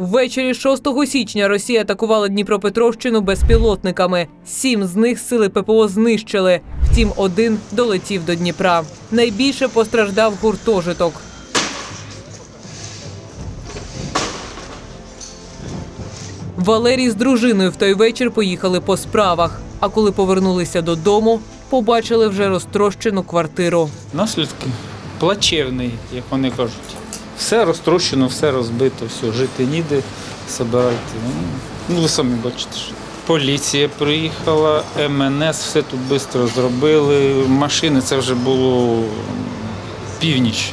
Ввечері 6 січня Росія атакувала Дніпропетровщину безпілотниками. Сім з них сили ППО знищили. Втім, один долетів до Дніпра. Найбільше постраждав гуртожиток. Валерій з дружиною в той вечір поїхали по справах. А коли повернулися додому, побачили вже розтрощену квартиру. Наслідки плачевний, як вони кажуть. Все розтрощено, все розбито, все, жити ніде, забирайте. Ну, ви самі бачите. Поліція приїхала, МНС, все тут швидко зробили. Машини це вже було північ.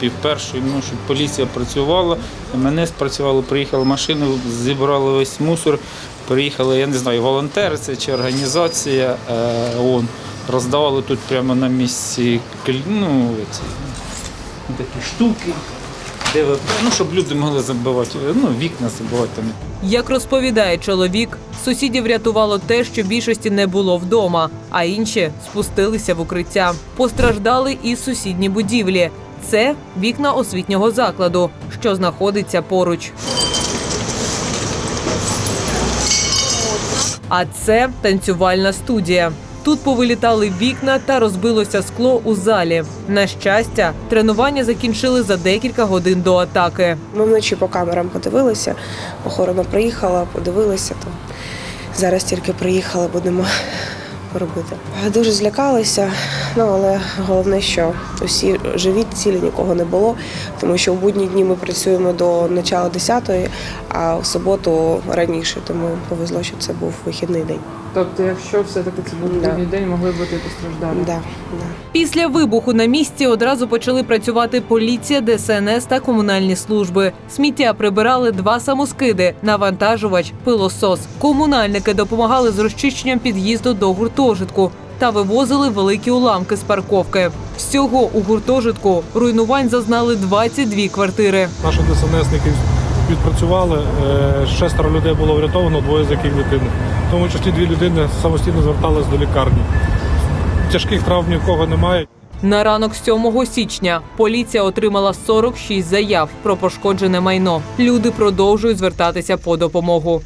Пів першої, ну, щоб поліція працювала, МНС працювало, приїхали машини, зібрали весь мусор. Приїхали, я не знаю, волонтери це чи організація е, ООН. Роздавали тут прямо на місці ну, ці, такі штуки, ДВП, ну, щоб люди могли забивати, ну, вікна забивати. Як розповідає чоловік, сусідів рятувало те, що більшості не було вдома, а інші спустилися в укриття. Постраждали і сусідні будівлі. Це вікна освітнього закладу, що знаходиться поруч. А це танцювальна студія. Тут повилітали вікна та розбилося скло у залі. На щастя, тренування закінчили за декілька годин до атаки. Ми вночі по камерам подивилися, охорона приїхала, подивилися там. Зараз тільки приїхали, будемо робити. Дуже злякалися, ну але головне, що усі живі, цілі нікого не було, тому що в будні дні ми працюємо до начала 10-ї, а в суботу раніше, тому повезло, що це був вихідний день. Тобто, якщо все-таки це був Да. день, могли бути і постраждалі. Да, да. Після вибуху на місці одразу почали працювати поліція, ДСНС та комунальні служби. Сміття прибирали два самоскиди, навантажувач, пилосос. Комунальники допомагали з розчищенням під'їзду до гуртожитку та вивозили великі уламки з парковки. Всього у гуртожитку руйнувань зазнали 22 квартири. Наші ДСНСники відпрацювали. е, Шестеро людей було врятовано, двоє з яких дитини. В тому числі дві людини самостійно звертались до лікарні. Тяжких травм ні в кого немає. На ранок 7 січня поліція отримала 46 заяв про пошкоджене майно. Люди продовжують звертатися по допомогу.